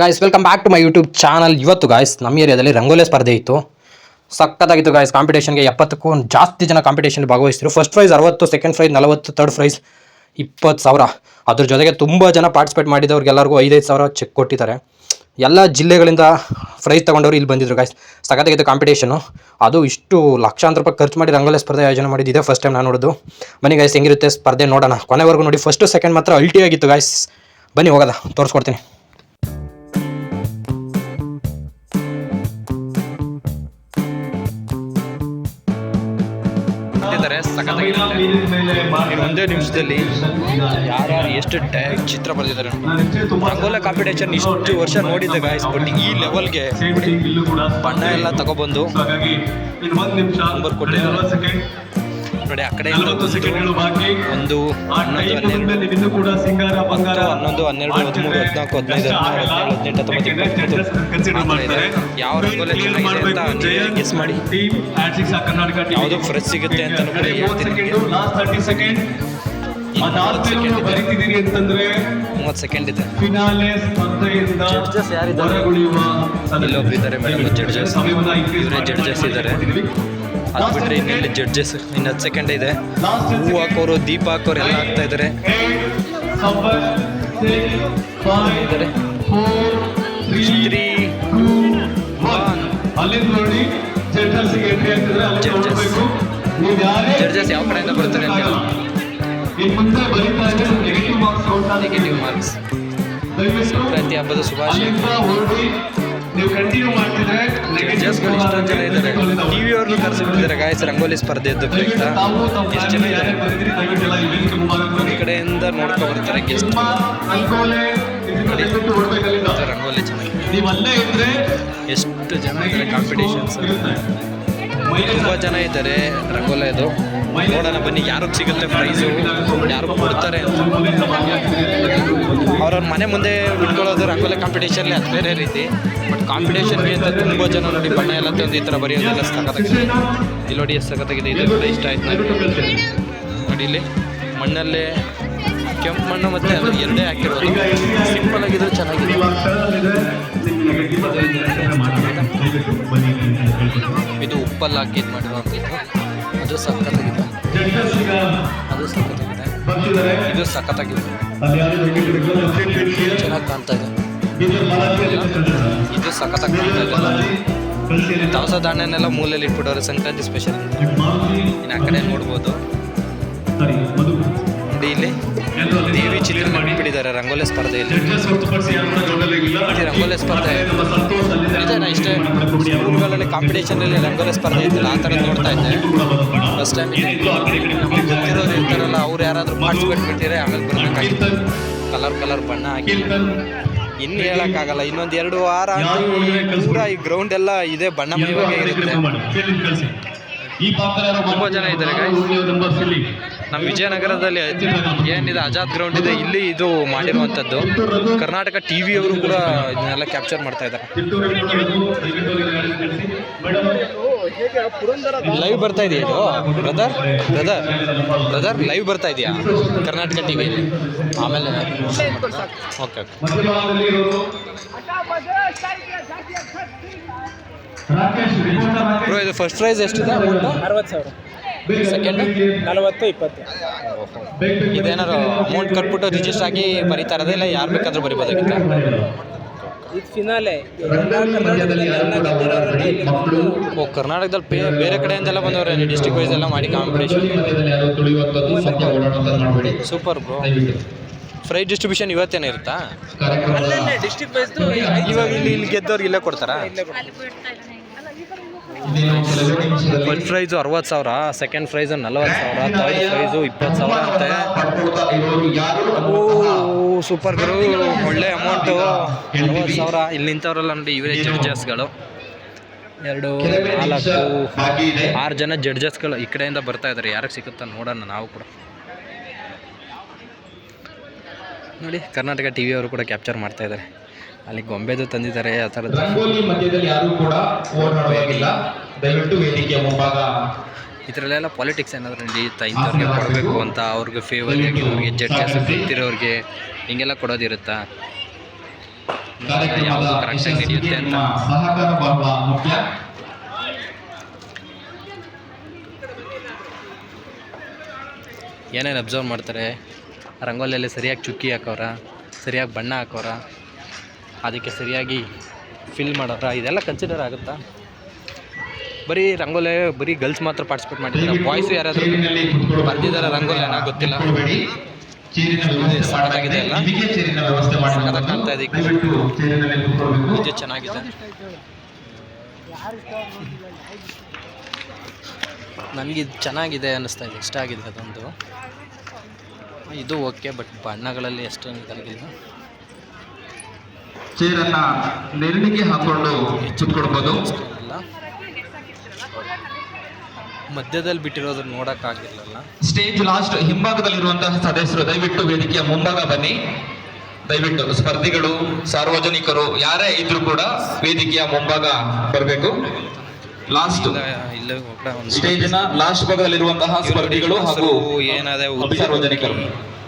Guys welcome back to my YouTube channel ಇವತ್ತು guys ನಮ್ಮ ಏರಿಯಾದಲ್ಲಿ ರಂಗೋಲಿ ಸ್ಪರ್ಧೆ ಇತ್ತು. ಸಕ್ಕತ್ತಾಗಿತ್ತು ಗಾಯ್ಸ್ ಕಾಂಪಿಟೇಷನ್ಗೆ ಎಪ್ಪತ್ತಕ್ಕೂ ಜಾಸ್ತಿ ಜನ ಕಾಂಪಿಟೇಷನ್ ಭಾಗವಹಿಸಿದ್ರು ಫಸ್ಟ್ ಪ್ರೈಸ್ ಅರವತ್ತು ಸೆಕೆಂಡ್ ಪ್ರೈಸ್ ನಲವತ್ತು ತರ್ಡ್ ಪ್ರೈಸ್ ಇಪ್ಪತ್ತು ಸಾವಿರ. ಅದ್ರ ಜೊತೆಗೆ ತುಂಬ ಜನ ಪಾರ್ಟಿಸಿಪೇಟ್ ಮಾಡಿದವ್ರಿಗೆಲ್ಲರಿಗೂ ಐದೈದು ಸಾವಿರ ಚೆಕ್ ಕೊಟ್ಟಿದ್ದಾರೆ. ಎಲ್ಲ ಜಿಲ್ಲೆಗಳಿಂದ ಪ್ರೈಸ್ ತೊಗೊಂಡವರು ಇಲ್ಲಿ ಬಂದಿದ್ರು ಗಾಯ್ಸ್ ಸಖತ್ತಾಗಿತ್ತು ಕಾಂಪಿಟೇಷನು ಅದು ಇಷ್ಟು ಲಕ್ಷಾಂತರ ರೂಪಾಯಿ ಖರ್ಚು ಮಾಡಿ ರಂಗೋಲಿ ಸ್ಪರ್ಧೆ ಆಯೋಜನೆ ಮಾಡಿದ್ದೆ ಫಸ್ಟ್ ಟೈಮ್ ನಾನು ನೋಡೋದು. ಬನ್ನಿ ಗಾಯ್ಸ್ ಹೆಂಗಿರುತ್ತೆ ಸ್ಪರ್ಧೆ ನೋಡೋಣ. ಕೊನೆವರೆಗೂ ನೋಡಿ. ಫಸ್ಟು ಸೆಕೆಂಡ್ ಮಾತ್ರ ಅಲ್ಟಿ ಆಗಿತ್ತು ಗಾಯ್ಸ್ ಬನ್ನಿ, ಹೋಗೋದ? ತೋರಿಸ್ಕೊಡ್ತೀನಿ. ಒಂದೇ ನಿಮಿಷದಲ್ಲಿ ಯಾರ್ಯಾರು ಎಷ್ಟು ಟ್ಯಾಗ್ ಚಿತ್ರ ಬರೆದಿದ್ದಾರೆ ರಂಗೋಲಿ ಕಾಂಪಿಟೇಷನ್ ಇಷ್ಟು ವರ್ಷ ನೋಡಿದ್ದೆ ಗಾಯ್ಸ್ ಬಟ್ ಈ ಲೆವೆಲ್ಗೆ ಬಣ್ಣ ಎಲ್ಲ ತಗೊಬಂದು ನಂಬರ್ ಕೊಟ್ಟಿದ್ದಾರೆ ನೋಡಿ ಆ ಕಡೆ ಒಂದು ಹನ್ನೊಂದು ಹನ್ನೆರಡು ಬಂಗಾರ. ಹನ್ನೊಂದು ಹನ್ನೆರಡು ಹದಿಮೂರು ಹದಿನಾಲ್ಕು ಹದಿನೈದು ಹದಿನಾರು ಹದಿನೇಳು ಹದಿನೆಂಟು ಹತ್ತೊಂಬತ್ತು ಯಾವ ರಂಗೋಲಿ ಚೆನ್ನಾಗಿದೆ ಅಂತ ಗೆಸ್ ಮಾಡಿ. ಯಾವುದು ಫ್ರೆಶ್ ಸಿಗುತ್ತೆ ಅಂತ ಕೂಡ ಹೇಳ್ತೀನಿ. ಇದೆ ಬರೀತಿದ್ದೀರಿ ಅಂತಂದ್ರೆ ಮೂವತ್ತು ಸೆಕೆಂಡ್ ಇದೆ. ಫಿನಾಲೆ ಸ್ಪರ್ಧೆಯಿಂದ? ಹೊರಗುಳಿಯುವ ಇಲ್ಲೊಬ್ರು ಇದ್ದಾರೆ ಮೇಡಮ್ ಜಡ್ಜಸ್ ಇವರೇ ಜಡ್ಜಸ್ ಇದ್ದಾರೆ. ಅದು ಬಿಟ್ಟರೆ ಇನ್ನೆಲ್ಲಿ ಜಡ್ಜಸ್ ಇನ್ನು ಹತ್ತು ಸೆಕೆಂಡ್ ಇದೆ. ಹೂ ಹಾಕೋರು ದೀಪ ಹಾಕೋರು ಎಲ್ಲ ಹಾಕ್ತಾ ಇದ್ದಾರೆ ಇದ್ದಾರೆ ತ್ರೀ. ಒನ್. ಅಲ್ಲಿಂದ ನೋಡಿ ಜಡ್ಜಸ್ ಎಂಟ್ರಿ ಆಗ್ತಿದ್ರೆ Judges. ಯಾವ ಕಡೆಯಿಂದ ಬರ್ತಾರೆ ಅಂತ. ಹೇಳಿ. ಇನ್ ಮುಂದೆ ಬರೀತಾ ಇದ್ರೆ negative marks count negative marks ದಯವಿಟ್ಟು ಸಂಕ್ರಾಂತಿ ಹಬ್ಬದ ಶುಭಾಶಯ ನೀವು ಕಂಟಿನ್ಯೂ ಮಾಡ್ತಿದ್ರೆ ಜಡ್ಜಸ್ಗಳು ಇಷ್ಟೊಂದು ಜನ ಇದ್ದಾರೆ. ಟಿ ವಿ ಅವ್ರನ್ನೂ ಕರೆಸಿಬಿಟ್ಟಿದ್ದಾರೆ ಗಾಯಸ್ ರಂಗೋಲಿ ಸ್ಪರ್ಧೆ ಪ್ರಯುಕ್ತ ಎಷ್ಟು ಜನ ಇದ್ದಾರೆ? ಈ ಕಡೆಯಿಂದ ನೋಡ್ಕೊ ಬರ್ತಾರೆ ಗೆಸ್ಟ್ ರಂಗೋಲಿ ಚೆನ್ನಾಗಿದೆ ನೀವು ಅಲ್ಲೇ ಇದ್ರೆ ಎಷ್ಟು ಜನ ಇದ್ದಾರೆ ಕಾಂಪಿಟೇಷನ್ಸ್ ತುಂಬ ಜನ ಇದ್ದಾರೆ ರಂಗೋಲಿದು ನೋಡೋಣ, ಬನ್ನಿ ಯಾರಿಗೆ ಸಿಗುತ್ತೆ ಪ್ರೈಸು ಯಾರು ಕೊಡ್ತಾರೆ ಅಂತ. ಅವ್ರವ್ರ ಮನೆ ಮುಂದೆ ಬಿಟ್ಕೊಳ್ಳೋದು ರಂಗೋಲಿ ಕಾಂಪಿಟೇಷನ್ಲಿ ಅದು ಬೇರೆ ರೀತಿ. ಬಟ್ ಕಾಂಪಿಟೇಷನ್ಗೆ ಅಂತ ತುಂಬ ಜನ ನೋಡಿ ಬಣ್ಣ ಎಲ್ಲ ತಂದು ಈ ಥರ ಬರೆಯೋದೆಲ್ಲ ಸಖತ್ತಾಗಿದೆ. ಇಲ್ಲಿ ನೋಡಿ ಎಷ್ಟು ಸಖತ್ತಾಗಿದೆ, ಇದು ಕೂಡ ಇಷ್ಟ ಆಯ್ತು ನೋಡಿ ಇಲ್ಲಿ ಮಣ್ಣಲ್ಲೇ ಕೆಂಪು ಮಣ್ಣು ಮತ್ತು ಅದು ಎರಡೇ ಹಾಕಿರೋದು ಸಿಂಪಲ್ ಆಗಿದ್ರು ಚೆನ್ನಾಗಿದೆ. ಇದು ಉಪ್ಪಲ್ಲಿ ಹಾಕಿ ಇದು ಅದು ಸಖತ್ತಾಗಿದೆ. ಇದು ಸಖತ್ತಾಗಿದೆ. ಚೆನ್ನಾಗಿ ಕಾಣ್ತಾ ಇದೆ. ಇದು ಸಖತ್ತಾಗಿ ಕಾಣ್ತಾ ಇದೆ. ದವಸ ಧಾನ್ಯನೆಲ್ಲ ಮೂಲೆಯಲ್ಲಿ ಇಟ್ಬಿಟ್ಟವ್ರೆ ಸಂಕ್ರಾಂತಿ ಸ್ಪೆಷಲ್ ಇನ್ನು ಆ ಕಡೆ ನೋಡ್ಬೋದು. ದೇವಿ ಚಿತ್ರ ಮಾಡಿಬಿಟ್ಟಿದ್ದಾರೆ ರಂಗೋಲಿ ಸ್ಪರ್ಧೆಯಲ್ಲಿ. ಇದು ರಂಗೋಲಿ ಸ್ಪರ್ಧೆ ಇದೆ ನಾ ಇಷ್ಟೇ ಸ್ಕೂಲ್ಗಳಲ್ಲಿ ಕಾಂಪಿಟೇಷನಲ್ಲಿ ರಂಗೋಲಿ ಸ್ಪರ್ಧೆ ಇದ್ದಿಲ್ಲ ಆ ಥರ ನೋಡ್ತಾ ಇದ್ದೆ. ಫಸ್ಟ್ ಟೈಮ್ ನಮಗೆ ಗೊತ್ತಿರೋರು ಇರ್ತಾರಲ್ಲ ಅವ್ರು ಯಾರಾದರೂ ಪಾರ್ಟಿಸಿಪೇಟ್ ಬಿಟ್ಟಿದ್ರೆ ಆಮೇಲೆ ಬರಬೇಕಾಗಿತ್ತು ಕಲರ್ ಕಲರ್ ಬಣ್ಣ ಹಾಕಿ. ಇನ್ನು ಹೇಳೋಕ್ಕಾಗಲ್ಲ ಇನ್ನೊಂದು ಎರಡು ವಾರ ಪೂರ ಈ ಗ್ರೌಂಡ್ ಎಲ್ಲ ಇದೆ ಬಣ್ಣ ಬಣ್ಣಮಯವಾಗೇ ಇರುತ್ತೆ. ತುಂಬ ಜನ ಇದ್ದಾರೆ, guys. ನಮ್ಮ ವಿಜಯನಗರದಲ್ಲಿ ಏನಿದೆ, ಆಜಾದ್ ಗ್ರೌಂಡ್ ಇದೆ, ಇಲ್ಲಿ ಇದು ಮಾಡಿರುವಂಥದ್ದು. ಕರ್ನಾಟಕ ಟಿ ವಿ ಅವರು ಕೂಡ ಇದನ್ನೆಲ್ಲ ಕ್ಯಾಪ್ಚರ್ ಮಾಡ್ತಾ ಇದ್ದಾರೆ. ಲೈವ್ ಬರ್ತಾ ಇದೆಯಾ ಇದು? ಬ್ರದರ್ ಬ್ರದರ್ ಬ್ರದರ್ ಲೈವ್ ಬರ್ತಾ ಇದೆಯಾ? ಕರ್ನಾಟಕ ಟಿ ವಿಯಲ್ಲಿ ಆಮೇಲೆ ಓಕೆ ಓಕೆ ಇದು ಫಸ್ಟ್ ಪ್ರೈಸ್ ಎಷ್ಟಿದೆ? ಅರವತ್ತು ಸಾವಿರ. ಸೆಕೆಂಡ್ ನಲವತ್ತು ಇಪ್ಪತ್ತು. ಇದೇನಾರು ಅಮೌಂಟ್ ಕಟ್ಬಿಟ್ಟು ರಿಜಿಸ್ಟರ್ ಆಗಿ ಬರೀತಾ ಇರೋದೇ ಇಲ್ಲ ಯಾರು ಬೇಕಾದ್ರೂ ಬರೀಬೋದಾಗಿತ್ತು? ಇದು ಫಿನಾಲೆ ಓ ಕರ್ನಾಟಕದಲ್ಲಿ ಬೇರೆ ಕಡೆಯಿಂದೆಲ್ಲ ಬಂದವ್ರೆ ಡಿಸ್ಟ್ರಿಕ್ಟ್ ವೈಸ್ ಎಲ್ಲ ಮಾಡಿ competition super bro prize distribution ಇವತ್ತೇನೆ ಇರುತ್ತಾ? ಡಿಸ್ಟಿಕ್ ಇವಾಗ ಇಲ್ಲಿ ಇಲ್ಲಿ ಗೆದ್ದವ್ರಿಗೆ ಇಲ್ಲೇ ಕೊಡ್ತಾರಾ? ಫಸ್ಟ್ ಪ್ರೈಸು ಅರವತ್ತು ಸಾವಿರ ಸೆಕೆಂಡ್ ಪ್ರೈಸು ನಲ್ವತ್ತು ಸಾವಿರ ಥರ್ಡ್ ಪ್ರೈಸು ಇಪ್ಪತ್ತು ಸಾವಿರ ಅಂತೆ ಸೂಪರ್ ಗುರು. ಒಳ್ಳೆ ಅಮೌಂಟು ಅರವತ್ತು ಸಾವಿರ. ಇಲ್ಲಿ ನಿಂತವರಲ್ಲ ನೋಡಿ, ಇವರೇ ಜಡ್ಜಸ್ಗಳು ಎರಡು, ನಾಲ್ಕು, ಆರು ಜನ ಜಡ್ಜಸ್ಗಳು ಈ ಕಡೆಯಿಂದ ಬರ್ತಾ ಇದ್ದಾರೆ ಯಾರಿಗೆ ಸಿಗುತ್ತಾ ನೋಡೋಣ ನಾವು ಕೂಡ. ನೋಡಿ, ಕರ್ನಾಟಕ ಟಿ ವಿಯವರು ಕೂಡ ಕ್ಯಾಪ್ಚರ್ ಮಾಡ್ತಾ ಇದ್ದಾರೆ ಅಲ್ಲಿ ಗೊಂಬೆದು ತಂದಿದ್ದಾರೆ ಆ ಥರದ್ದು. ರಂಗೋಲಿ ಮಧ್ಯದಲ್ಲಿ ಯಾರು ಕೂಡ ಓಡಾಡುವಾಗಿಲ್ಲ. ದಯವಿಟ್ಟು ವೇದಿಕೆಯ ಮುಂಭಾಗ. ಇದರಲ್ಲೆಲ್ಲ ಪಾಲಿಟಿಕ್ಸ್ ಏನಾದರೂ ನಡೆಯುತ್ತಾ ಇಂಥವ್ರಿಗೆ ಕೊಡಬೇಕು ಅಂತ ಅವ್ರಿಗೆ ಫೇವರ್ ಆಗಿರೋರಿಗೆ ಜಡ್ಜಸ್ ಗೊತ್ತಿರೋರಿಗೆ ಹಿಂಗೆಲ್ಲ ಕೊಡೋದಿರುತ್ತಾ? ಕಾರ್ಯಕ್ರಮದ ಯಾವುದು ಕರೆಕ್ಟಾಗಿ ನಡೆಯುತ್ತೆ ಅಂತ. ಏನೇನು ಅಬ್ಸರ್ವ್ ಮಾಡ್ತಾರೆ? ರಂಗೋಲಿಯಲ್ಲಿ ಸರಿಯಾಗಿ ಚುಕ್ಕಿ ಹಾಕೋರ ಸರಿಯಾಗಿ ಬಣ್ಣ ಹಾಕೋರ ಅದಕ್ಕೆ ಸರಿಯಾಗಿ ಫಿಲ್ ಮಾಡೋದ್ರ ಇದೆಲ್ಲ ಕನ್ಸಿಡರ್ ಆಗುತ್ತಾ? ಬರೀ ರಂಗೋಲೆ ಬರೀ ಗರ್ಲ್ಸ್ ಮಾತ್ರ ಪಾರ್ಟಿಸಿಪೇಟ್ ಮಾಡಿದ್ದಾರೆ? ಬಾಯ್ಸ್ ಯಾರಾದರೂ ಬರ್ತಿದ್ದಾರ ರಂಗೋಲೆ ಬರ್ದಿದ್ದಾರಾ ರಂಗೋಲಿ? ಏನೋ ಗೊತ್ತಿಲ್ಲ. ಸಾಕಾಗಿದೆ ಎಲ್ಲ ಸಖತ್ತಾಗಿ ಕಾಣ್ತಾ ಇದೆ ನಿಜ ಚೆನ್ನಾಗಿದೆ. ನನಗೆ ಇದು ಚೆನ್ನಾಗಿದೆ ಅನ್ನಿಸ್ತಾ ಇದೆ. ಇಷ್ಟ ಆಗಿದೆ ಅದೊಂದು. ಇದು ಓಕೆ ಬಟ್ ಬಣ್ಣಗಳಲ್ಲಿ ಅಷ್ಟೇನು ಇದಾಗಿಲ್ಲ ಚೇರನ್ನ ನೆರಳಿಗೆ ಹಾಕೊಂಡು ಅಲ್ಲ ಮಧ್ಯದಲ್ಲಿ ಬಿಟ್ಟಿರೋದು ನೋಡೋಕ್ಕಾಗಿರಲಿಲ್ಲ ಸ್ಟೇಜ್ ಲಾಸ್ಟ್ ಹಿಂಭಾಗದಲ್ಲಿರುವಂತಹ ಸದಸ್ಯರು ದಯವಿಟ್ಟು ವೇದಿಕೆಯ ಮುಂಭಾಗ ಬನ್ನಿ. ದಯವಿಟ್ಟು ಸ್ಪರ್ಧಿಗಳು ಸಾರ್ವಜನಿಕರು ಯಾರೇ ಇದ್ರು ಕೂಡ ವೇದಿಕೆಯ ಮುಂಭಾಗ ಬರಬೇಕು. ಲಾಸ್ಟ್ ಸ್ಟೇಜಿನ ಲಾಸ್ಟ್ ಭಾಗದಲ್ಲಿರುವಂತಹ ಸ್ಪರ್ಧಿಗಳು ಹಾಗೂ ಏನಾದೆ ಸಾರ್ವಜನಿಕರು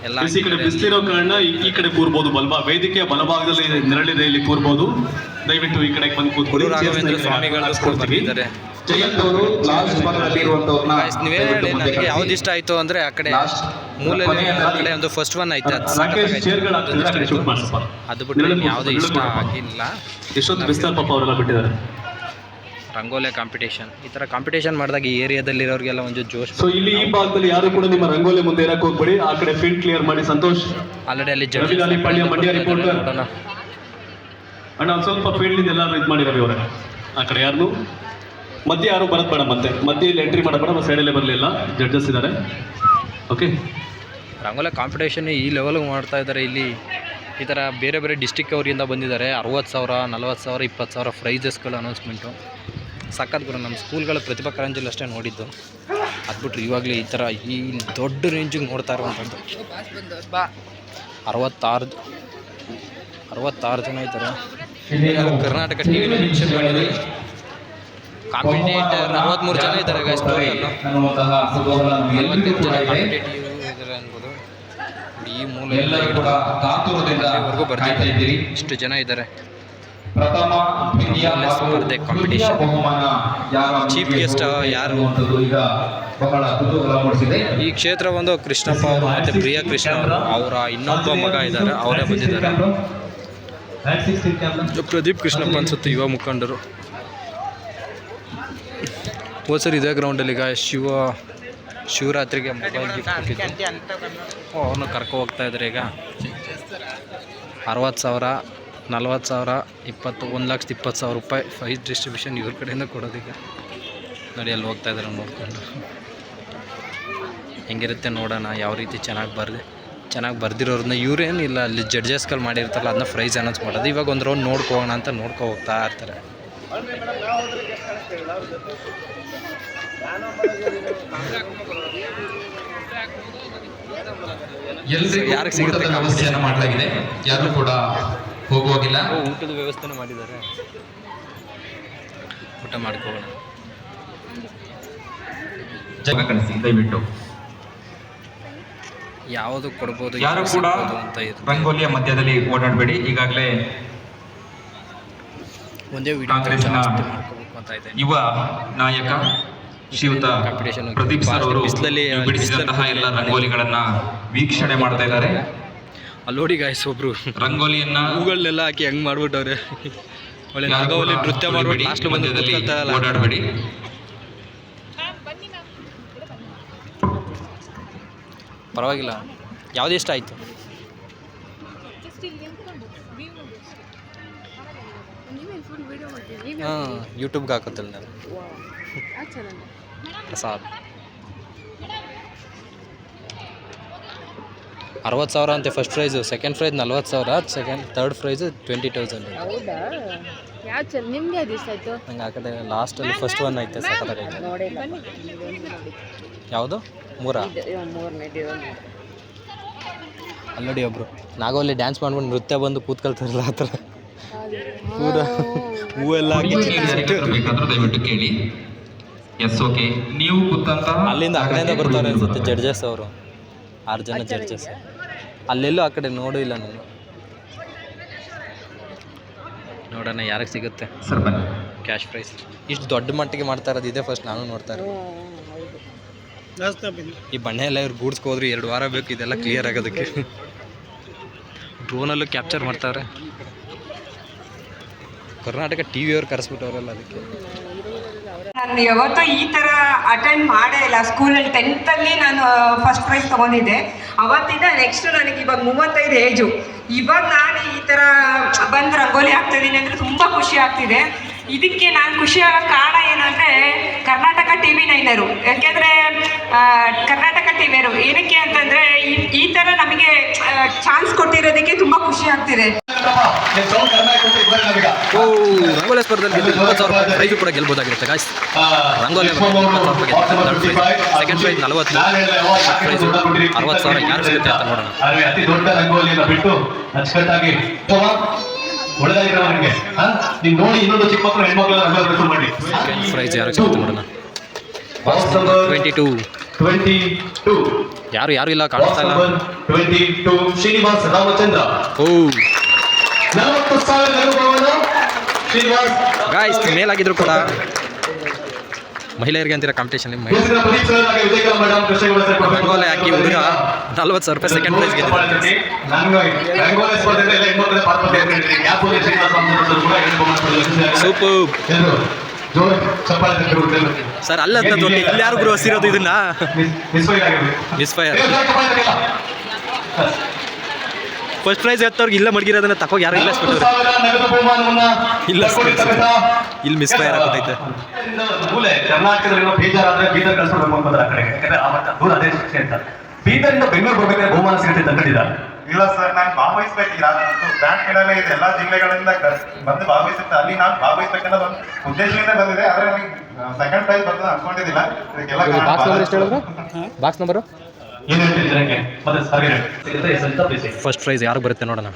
ಎಲ್ಲ ಈ ಕಡೆ ಬಿಸಿಲಿರೋ ಕಾರಣ ಈ- ಕಡೆ ಕೂರ್ಬೋದು ಬಲ್ಬ ವೇದಿಕೆಯ ಬಲಭಾಗದಲ್ಲಿ ನೆರಳಿದೆ ಇಲ್ಲಿ ಕೂರ್ಬೋದು. ದಯವಿಟ್ಟು ಈ ಕಡೆ ಬಂದು ಕೂತ್ಕೊಳ್ಳಿ. ರಾಘವೇಂದ್ರ ಸ್ವಾಮಿಗಳು ಜಯಂತ್ ಅವರು ಲಾಸ್ಟ್ ಭಾಗದಲ್ಲಿರುವಂತವ್ರನ್ನ Guys, ನೀವೇ ನನಗೆ ಯಾವ್ದು ಇಷ್ಟ ಆಯ್ತು ಅಂದ್ರೆ ಆ ಕಡೆ ಮೂಲೆ ಕಡೆ ಒಂದು ಫಸ್ಟ್ ಒನ್ ಐತೆ ಅದು ಬಿಟ್ಟು ಯಾವುದು ಇಷ್ಟ ಆಗಿಲ್ಲ. ಎಷ್ಟೊಂದು ಬಿಸ್ತಾರ್ ಪಾಪ ಅವರೆಲ್ಲ ಬಿಟ್ಟಿದ್ದಾರೆ? ರಂಗೋಲಿ ಕಾಂಪಿಟೇಷನ್ ಈ ಥರ ಕಾಂಪಿಟೇಷನ್ ಮಾಡಿದಾಗ ಈ ಏರಿಯಾದಲ್ಲಿ ಇರೋರಿಗೆಲ್ಲ ಒಂದು ಜೋಶ್ ಸೊ ಇಲ್ಲಿ ಈ ಭಾಗದಲ್ಲಿ ಯಾರು ಕೂಡ ನಿಮ್ಮ ರಂಗೋಲೆ ಮುಂದೆ ಇರಕ್ಕೆ ಹೋಗ್ಬೇಡಿ. ಆ ಕಡೆ ಫೀಲ್ಡ್ ಕ್ಲಿಯರ್ ಮಾಡಿ ಸಂತೋಷ್. ಆಲ್ರೆಡಿ ಅಲ್ಲಿ ಲಾಲಿ ಪಾಳ್ಯ, ಮಂಡ್ಯ ರಿಪೋರ್ಟ್ ನೋಡೋಣ. ಅಣ್ಣ ಒಂದು ಸ್ವಲ್ಪ ಫೀಲ್ಡ್ ಇಂದ ಎಲ್ಲರೂ ಇದು ಮಾಡಿ ರವಿ ಅವರೇ ಆ ಕಡೆ ಯಾರು ಮಧ್ಯೆ ಯಾರು ಬರತ್ ಬೇಡ ಮತ್ತೆ. ಮಧ್ಯೆಯಲ್ಲಿ ಎಂಟ್ರಿ ಮಾಡಬೇಡ ಸೈಡಲ್ಲೇ ಬರಲಿಲ್ಲ. ಜಡ್ಜಸ್ ಇದ್ದಾರೆ ಓಕೆ ರಂಗೋಲೆ ಕಾಂಪಿಟೇಷನ್ ಈ ಲೆವೆಲ್ಗೆ ಮಾಡ್ತಾ ಇದ್ದಾರೆ ಇಲ್ಲಿ. ಈ ಥರ ಬೇರೆ ಬೇರೆ ಡಿಸ್ಟಿಕ್ ಅವರಿಂದ ಬಂದಿದ್ದಾರೆ. ಅರವತ್ತು ಸಾವಿರ ನಲ್ವತ್ತು ಸಾವಿರ ಇಪ್ಪತ್ತು ಸಾವಿರ ಪ್ರೈಸಸ್ಗಳು ಅನೌನ್ಸ್ಮೆಂಟು ಸಖತ್ ಗುರು ನಮ್ಮ ಸ್ಕೂಲ್ಗಳ ಪ್ರತಿಭಾ ಕಾರಂಜಲ್ಲಿ ಅಷ್ಟೇ ನೋಡಿದ್ದು. ಅದು ಇವಾಗಲೇ ಈ ಥರ ಈ ದೊಡ್ಡ ರೇಂಜಿಗೆ ನೋಡ್ತಾ ಇರುವಂಥದ್ದು. ಅರವತ್ತಾರು ಅರವತ್ತಾರು ಜನ ಇದ್ದಾರೆ. Karnataka T V mention competitor ಅರವತ್ತ್ಮೂರು ಜನ ಇದ್ದಾರೆ ಗೈಸ್ ಟೋಟಲ್ ಕಾಂಪಿಟೇಟಿವ್ ಇದ್ದಾರೆ ಅನ್ಬೋದು. ಈ ಮೂಲೆ ಇದ್ದೀರಿ. ಇಷ್ಟು ಜನ ಇದ್ದಾರೆ. ಪ್ರಥಮ ಸ್ಪರ್ಧೆ ತೃತೀಯ competition. ಬಹುಮಾನ ಯಾರ? ಈಗ ಬಹಳ ಕುತೂಹಲ ಮೂಡಿಸಿದೆ. ಈ ಕ್ಷೇತ್ರ ಬಂದು ಕೃಷ್ಣಪ್ಪ ಅವರು ಮತ್ತು ಪ್ರಿಯಾ ಕೃಷ್ಣ ಅವರು ಅವರ ಇನ್ನೊಬ್ಬ ಮಗ ಇದ್ದಾರೆ ಅವರೇ ಬಂದಿದ್ದಾರೆ. ಪ್ರದೀಪ್ ಕೃಷ್ಣಪ್ಪ ಅನ್ಸುತ್ತೆ ಯುವ ಮುಖಂಡರು. ಹೋದ ಸರ್ ಇದೇ ಗ್ರೌಂಡಲ್ಲಿ ಈಗ ಶಿವ ಶಿವರಾತ್ರಿಗೆ ಮೊಬೈಲ್ ಗಿಫ್ಟ್ ಕೊಟ್ಟಿದ್ದು. ಓ ಅವ್ರನ್ನ ಕರ್ಕೊ ಹೋಗ್ತಾ ಇದ್ದಾರೆ ಈಗ. ಅರವತ್ತು ಸಾವಿರ ನಲ್ವತ್ತು ಸಾವಿರ ಇಪ್ಪತ್ತು ಒಂದು ಲಕ್ಷದ ಇಪ್ಪತ್ತು ಸಾವಿರ ರೂಪಾಯಿ ಫೈಸ್ ಡಿಸ್ಟ್ರಿಬ್ಯೂಷನ್ ಇವ್ರ ಕಡೆಯಿಂದ ಕೊಡೋದೀಗ. ನೋಡಿ ಅಲ್ಲಿ ಹೋಗ್ತಾ ಇದ್ದಾರೆ ನೋಡ್ಕೊಂಡು. ಹೆಂಗಿರುತ್ತೆ ನೋಡೋಣ ಯಾವ ರೀತಿ ಚೆನ್ನಾಗಿ ಬರ್ದೆ ಚೆನ್ನಾಗಿ ಬರ್ದಿರೋರನ್ನ ಇವ್ರೇನಿಲ್ಲ ಅಲ್ಲಿ ಜಡ್ಜಸ್ಗಳು ಮಾಡಿರ್ತಾರಲ್ಲ ಅದನ್ನ ಪ್ರೈಸ್ ಅನೌನ್ಸ್ ಮಾಡೋದು. ಇವಾಗ ಒಂದು ರೌಂಡ್ ನೋಡ್ಕೋಣ ಅಂತ ನೋಡ್ಕೊ ಹೋಗ್ತಾ ಇರ್ತಾರೆ. ಯಾರಿಗೆ ಸಿಗುತ್ತೆ ಮಾಡಲಾಗಿದೆ. ಯಾರು ಕೂಡ ಹೋಗುವಾಗಿಲ್ಲ. ಊಟದ ವ್ಯವಸ್ಥೆನೂ ಮಾಡಿದ್ದಾರೆ. ಊಟ ಮಾಡ್ಕೋಣ ಜಾಗ ಕಳಿಸಿ ದಯವಿಟ್ಟು. ಯಾವುದು ಕೊಡ್ಬೋದು ಯಾರು ಕೂಡ ಅಂತ ರಂಗೋಲಿಯ ಮಧ್ಯದಲ್ಲಿ ಓಡಾಡಬೇಡಿ. ಈಗಾಗಲೇ ಒಂದೇ ಇದೆ ಯುವ ನಾಯಕ ಶ್ರೀಯುತ ಪ್ರದೀಪ್ ಸರ್ ಅವರು ಬಿಡಿಸಿದಂತಹ ಎಲ್ಲ ರಂಗೋಲಿಗಳನ್ನ ವೀಕ್ಷಣೆ ಮಾಡ್ತಾ ಇದ್ದಾರೆ. ಅಲ್ಲಿ ನೋಡಿ ಗಾಯ್ಸ್ ಒಬ್ರು. ರಂಗೋಲಿಯನ್ನ ಹೂಗಳನ್ನೆಲ್ಲ ಹಾಕಿ ಹೆಂಗ್ ಮಾಡ್ಬಿಟ್ಟವ್ರೆ. ಒಳ್ಳೆ ನಾಗವಲ್ಲಿ ನೃತ್ಯ ಮಾಡ್ಬಿಟ್ಟು ಲಾಸ್ಟ್ ಬಂದು ಓಡಾಡಬೇಡಿ. ಪರವಾಗಿಲ್ಲ. ಯಾವ್ದು ಇಷ್ಟ ಆಯ್ತು? ಹಾಂ ಯೂಟ್ಯೂಬ್ಗೆ ಹಾಕೋತಿಲ್ಲ ನಾನು. ಪ್ರಸಾದ್. ಅರವತ್ತು ಸಾವಿರ ಅಂತೆ ಫಸ್ಟ್ ಪ್ರೈಸು ಸೆಕೆಂಡ್ ಪ್ರೈಸ್ ನಲ್ವತ್ತು ಸಾವಿರ second third prize twenty thousand ಹೌದಾ? ಯಾವ ಚಾನಲ್ ನಿಮ್ಗೆ ಯಾವ್ದು ಇಷ್ಟ ಆಯ್ತು? ನಂಗೆ ಆ ಕಡೆ ಲಾಸ್ಟಲ್ಲಿ ಫಸ್ಟ್ ಒನ್ ಐತೆ ನೋಡಿಲ್ಲ. ಯಾವುದು? ಮೂರಾ? ಮೂರನೇ ಅಲ್ಲಿ ನೋಡಿ ಒಬ್ರು. ನಾಗೋಲ್ಲಿ ಡ್ಯಾನ್ಸ್ ಮಾಡ್ಕೊಂಡು ನೃತ್ಯ ಬಂದು ಕೂತ್ಕೊಳ್ತಾರಲ್ಲ ಆ ಥರ. ಪೂರ ಹೂವೆಲ್ಲ ದಯವಿಟ್ಟು ಕೇಳಿ. ಎಸ್ ಓಕೆ ನೀವು ಅಲ್ಲಿಂದ ಆ ಕಡೆಯಿಂದ ಬರ್ತಾರೆ ಅನ್ಸುತ್ತೆ ಜಡ್ಜಸ್ ಅವರು. ಆರು ಜನ ಜಡ್ಜಸ್ ಅಲ್ಲೆಲ್ಲೂ ಆ ಕಡೆ ನೋಡೂ ಇಲ್ಲ ನಾನು. ನೋಡೋಣ ಯಾರಿಗೆ ಸಿಗುತ್ತೆ. ಸರ್ ಬನ್ನಿ. ಕ್ಯಾಶ್ ಪ್ರೈಸ್ ಇಷ್ಟು ದೊಡ್ಡ ಮಟ್ಟಿಗೆ ಮಾಡ್ತಾ ಇರೋದು ಇದೇ ಫಸ್ಟ್ ನಾನು ನೋಡ್ತಾ ಇರೋದು. ಈ ಬಣ್ಣ ಎಲ್ಲ ಇವ್ರು ಗೂಡ್ಸ್ಕೋದ್ರು ಎರಡು ವಾರ ಬೇಕು ಇದೆಲ್ಲ ಕ್ಲಿಯರ್ ಆಗೋದಕ್ಕೆ. ಡ್ರೋನಲ್ಲೂ ಕ್ಯಾಪ್ಚರ್ ಮಾಡ್ತಾರೆ ಕರ್ನಾಟಕ ಟಿ ವಿಯವ್ರು ಕರೆಸ್ಬಿಟ್ಟವ್ರಲ್ಲ ಅದಕ್ಕೆ. ನಾನು ಯಾವತ್ತೂ ಈ ಥರ ಅಟೆಂಡ್ ಮಾಡೇ ಇಲ್ಲ. ಸ್ಕೂಲಲ್ಲಿ ಟೆಂತಲ್ಲಿ ನಾನು ಫಸ್ಟ್ ಪ್ರೈಸ್ ತೊಗೊಂಡಿದ್ದೆ. ಅವತ್ತಿಂದ ನೆಕ್ಸ್ಟ್ ನನಗೆ ಇವಾಗ ಮೂವತ್ತೈದು ಏಜು ಇವಾಗ ನಾನು ಈ ಥರ ಬಂದು ರಂಗೋಲಿ ಹಾಕ್ತಾ ಇದ್ದೀನಿ ಅಂದರೆ ತುಂಬ ಖುಷಿ ಆಗ್ತಿದೆ. ಇದಕ್ಕೆ ನಾನು ಖುಷಿ ಆಗೋ ಕಾರಣ ಏನಂದರೆ ಕರ್ನಾಟಕ ಟಿ ವಿ ನೈನರು. ಯಾಕೆಂದರೆ ಕರ್ನಾಟಕ ಟಿವಿಯರು ಏನಕ್ಕೆ ಅಂತಂದ್ರೆ ಈ ತರ ಥರ ನಮಗೆ ಚಾನ್ಸ್ ಕೊಟ್ಟಿರೋದಕ್ಕೆ ತುಂಬಾ ಖುಷಿ ಆಗ್ತಿದೆ ಓ ರಂಗೋಲಿ ಸ್ಪರ್ಧೆಯಲ್ಲಿ ಇಪ್ಪತ್ತು ಸಾವಿರ ರೂಪಾಯಿ ಪ್ರೈಸ್ ಕೂಡ ಗೆಲ್ಬೋದಾಗಿರುತ್ತೆ ಗಾಯ್ಸ್ ರಂಗೋಲಿ ಇಪ್ಪತ್ತು ಸಾವಿರ ರೂಪಾಯಿ ಸೆಕೆಂಡ್ ಪ್ರೈಸ್ ನಲವತ್ತು ಪ್ರೈಸು ಅರವತ್ತು ಸಾವಿರ ಯಾರು ಸಿಗುತ್ತೆ ಅಂತ ನೋಡೋಣ ಅತಿ ದೊಡ್ಡ ರಂಗೋಲಿಯನ್ನು ಬಿಟ್ಟು ಅಚ್ಚುಕಟ್ಟಾಗಿ ಒಳ್ಳೆದಾಗಿರೋ ನನಗೆ ನೀನ್ ನೋಡಿ ಇನ್ನೊಂದು ಚಿಕ್ಕ ಮಕ್ಕಳು ಹೆಣ್ಮಕ್ಳು ರಂಗೋಲಿ ಮಾಡಿ ಪ್ರೈಸ್ ಯಾರು ಸಿಗುತ್ತೆ ನೋಡೋಣ ಟ್ವೆಂಟಿ ಟೂ ಟ್ವೆಂಟಿ ಟೂ ಯಾರು ಯಾರು ಇಲ್ಲ ಕಾಣಿಸ್ತಾ ಇಲ್ಲ. Twenty two Srinivas Ramachandra. ಓ ನಲವತ್ತು ಸಾವಿರ ಅನುಭವನ ಶ್ರೀನಿವಾಸ್. ಗಾಯ್ಸ್ ಮೇಲಾಗಿದ್ರು ಕೂಡ ಮಹಿಳೆಯರಿಗೆ ಅಂತಿರೋ ಕಾಂಪಿಟೇಷನ್. ರಂಗೋಲಿ ಹಾಕಿ ಹುಡುಗ ನಲ್ವತ್ತು ಸಾವಿರ ರೂಪಾಯಿ ಸೆಕೆಂಡ್ ಪ್ರೈಸ್ ಬಹುಮಾನ ಸೂಪರ್ ಸರ್ ಅಲ್ಲ ಇಲ್ಲಿ ಯಾರು ಗುರು ಹಸಿರೋದು ಇದನ್ನ? Miss- misfire. ಫಸ್ಟ್ ಪ್ರೈಸ್ ಎತ್ತವ್ರಿಗೆ ಇಲ್ಲ ಮಡಗಿರೋದನ್ನ ತಕೋಗಿ ಯಾರು ಇಲ್ಲ ಇಲ್ಲ ಇಲ್ಲಿ ಮಿಸ್ಫೈರ್ ಆಗುತ್ತೈತೆ ಕರ್ನಾಟಕದಲ್ಲಿರೋ ಬೇಜಾರಾದ್ರೆ ಬೀದರ್ ಕಳ್ಸ್ಕೊಡ್ಬೇಕು ಅಂತಂದ್ರೆ ಆ ಕಡೆಗೆ. ಯಾಕಂದ್ರೆ ಆ ಮಟ್ಟ ದೂರ ಅದೇ ಶಿಕ್ಷೆ ಅಂತ. ಬೀದರಿಂದ ಬೆಂಗಳೂರು ಬರ್ಬೇಕಾದ್ರೆ ಬಹುಮಾನ ಸಿಗುತ್ತೆ ಅಂತ ಇಲ್ಲ ಸರ್ ನಾನು ಯಾವ್ದು ಬ್ಯಾಂಕ್ ಮೆಡಲ್ ಇದೆ. ಎಲ್ಲ ಜಿಲ್ಲೆಗಳಿಂದ ಬಂದು ಭಾಗವಹಿಸುತ್ತೆ ಅಲ್ಲಿ ನಾನು ಭಾಗವಹಿಸ್ಬೇಕಂತ ಒಂದು ಉದ್ದೇಶದಿಂದ ಬಂದಿದೆ. ಆದ್ರೆ ನನಗೆ ಸೆಕೆಂಡ್ ಪ್ರೈಸ್ ಬರ್ತದೆ ಅನ್ಕೊಂಡಿದ್ದಿಲ್ಲ. ಇದಕ್ಕೆಲ್ಲ ಕಾರಣ ಬಾಕ್ಸ್ ನಂಬರ್ ಎಷ್ಟು ಹೇಳಿದ್ರು ಬಾಕ್ಸ್ ನಂಬರು ಏನ್ ಹೇಳ್ತಿದ್ದೀರ ಹಂಗೆ ಮತ್ತೆ ಸರ್ಗೆ ಸಿಗುತ್ತೆ ಫಸ್ಟ್ ಪ್ರೈಸ್ ಯಾರು ಬರುತ್ತೆ ನೋಡೋಣ.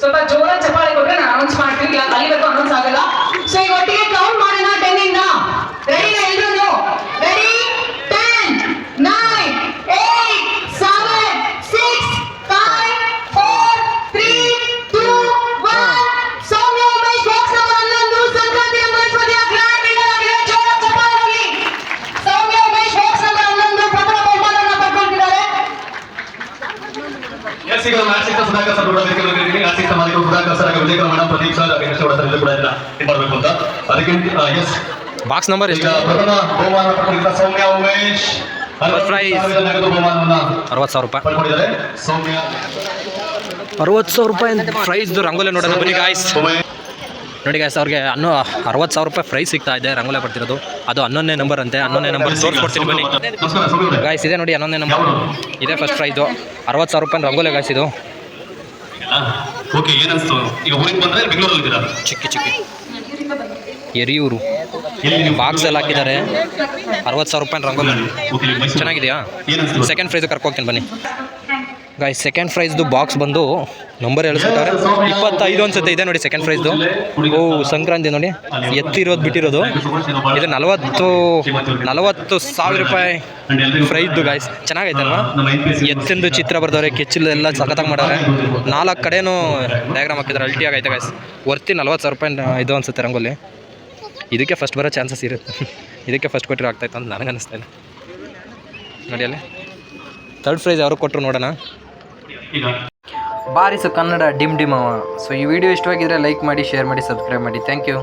ಸ್ವಲ್ಪ ಜೋರ ಚಪಾಳಿ ಕೊಟ್ರೆ ನಾನು ಅನೌನ್ಸ್ ಮಾಡ್ತೀನಿ. ಅಲ್ಲಿವರೆಗೂ ಅನೌನ್ಸ್ ಆಗಲ್ಲ. ಸೊ ಈಗ ಸುಧಾಕರ್ ಸರ್ ಕೂಡ ವೇದಿಕೆ ಮೇಲೆ ಇದ್ದೀನಿ. ಮಾಲೀಕರು ಸುಧಾಕರ್ ಸರ್ ಹಾಗೆ ಮೇಡಮ್ ಪ್ರದೀಪ್ ಸರ್ ಹಾಗೆ ಕೃಷ್ಣಗೌಡ ಸರ್ ಕೂಡ ಇದನ್ನ ಇದು ಮಾಡ್ಬೇಕು ಅಂತ. ಅದಕ್ಕೆ ಎಸ್ ಬಾಕ್ಸ್ ನಂಬರ್ ಈಗ ಎಷ್ಟು? ಪ್ರಥಮ ಬಹುಮಾನ ಪಡ್ಕೊಂಡಿದ್ದ ಸೌಮ್ಯ ಉಮೇಶ್. ಅರವತ್ತು. ಸಾವಿರ ರೂಪಾಯಿ. ಪಡ್ಕೊಂಡಿದ್ದಾರೆ. ಸೌಮ್ಯ. ಅರವತ್ತು ಸಾವಿರ ರೂಪಾಯಿ ಪ್ರೈಸ್ದು ರಂಗೋಲಿ ನೋಡೋಣ ಬನ್ನಿ ಗಾಯ್ಸ್ ನೋಡಿ ಗಾಯ್ಸ್ ಅವ್ರಿಗೆ ಅನ್ನೋ ಅರವತ್ತು ಸಾವಿರ ರೂಪಾಯಿ ಪ್ರೈಸ್ ಸಿಗ್ತಾ ಇದೆ ರಂಗೋಲೆ ಬರ್ತಿರೋದು. ಅದು ಹನ್ನೊಂದನೇ ನಂಬರ್ ಅಂತೆ ಹನ್ನೊಂದನೇ ನಂಬರ್ ತೋರಿಸ್ಕೊಡ್ತೀನಿ ಬನ್ನಿ. ಗಾಯ್ಸ್ ಇದೆ ನೋಡಿ ಹನ್ನೊಂದನೇ ನಂಬರ್ ಇದೆ ಫಸ್ಟ್ ಪ್ರೈಸು ಅರವತ್ತು ಸಾವಿರ ರೂಪಾಯಿ ರಂಗೋಲೆ ಗಾಯ್ಸ್ ಇದು. ಓಕೆ ಏನನ್ಸ್ತು ಈಗ ಊರಿಗೆ ಬಂದ್ರೆ ಬೆಂಗಳೂರಲ್ಲಿ ಇದ್ದೀರಾ? ಚಿಕ್ಕ ಚಿಕ್ಕ. ಎರಿಯೂರು. ಬಾಕ್ಸ್ ಎಲ್ಲ ಹಾಕಿದ್ದಾರೆ. ಅರವತ್ತು ಸಾವಿರ ರೂಪಾಯಿ ರಂಗೋಲಿ. ಚೆನ್ನಾಗಿದೆಯಾ? ಸೆಕೆಂಡ್ ಪ್ರೈಸ್ ಕರ್ಕೋಗ್ತೀನಿ ಬನ್ನಿ. ಗಾಯ್ಸ್ ಸೆಕೆಂಡ್ ಪ್ರೈಸ್ದು ಬಾಕ್ಸ್ ಬಂದು ನಂಬರ್ ಹೇಳ್ತಾರೆ ಇಪ್ಪತ್ತೈದು ಅನ್ಸುತ್ತೆ, ಇದೆ ನೋಡಿ ಸೆಕೆಂಡ್ ಪ್ರೈಸ್ದು ಓ, ಸಂಕ್ರಾಂತಿ ನೋಡಿ, ಎತ್ತಿರೋದು ಬಿಟ್ಟಿರೋದು. ಇದು ನಲವತ್ತು ನಲವತ್ತು ಸಾವಿರ ರೂಪಾಯಿ ಪ್ರೈಸ್ದು ಗಾಯ್ಸ್ ಚೆನ್ನಾಗೈತೆ ಅಲ್ವಾ ಎತ್ತಿಂದು ಚಿತ್ರ ಬರ್ದವ್ರೆ ಕೆಚ್ಚಲು ಎಲ್ಲ ಸಖತ್ತಾಗಿ ಮಾಡವ್ರೆ ನಾಲ್ಕು ಕಡೆನೂ ಡಯಾಗ್ರಾಮ್ ಹಾಕಿದ್ದಾರೆ ಅಲ್ಟಿ ಆಗೈತೆ ಗಾಯ್ಸ್ ವರ್ತಿ ನಲ್ವತ್ತು ಸಾವಿರ ರೂಪಾಯಿ ಇದು ಅನ್ಸುತ್ತೆ ರಂಗೋಲಿ. ಇದಕ್ಕೆ ಫಸ್ಟ್ ಬರೋ ಚಾನ್ಸಸ್ ಇರುತ್ತೆ. ಇದಕ್ಕೆ ಫಸ್ಟ್ ಕೊಟ್ಟರೆ ಆಗ್ತಾಯಿತ್ತು ಅಂತ ನನಗೆ ಅನಿಸ್ತಾ ಇಲ್ಲ. ನೋಡಿ ಅಲ್ಲಿ. ಥರ್ಡ್ ಪ್ರೈಸ್ ಯಾರು ಕೊಟ್ಟರು ನೋಡೋಣ. ಬಾರಿಸು ಕನ್ನಡ ಡಿಮ್ ಡಿಮ್ ಅವ. ಸೊ ಈ ವಿಡಿಯೋ ಇಷ್ಟವಾಗಿದ್ರೆ ಲೈಕ್ ಮಾಡಿ ಶೇರ್ ಮಾಡಿ ಸಬ್ಸ್ಕ್ರೈಬ್ ಮಾಡಿ. Thank you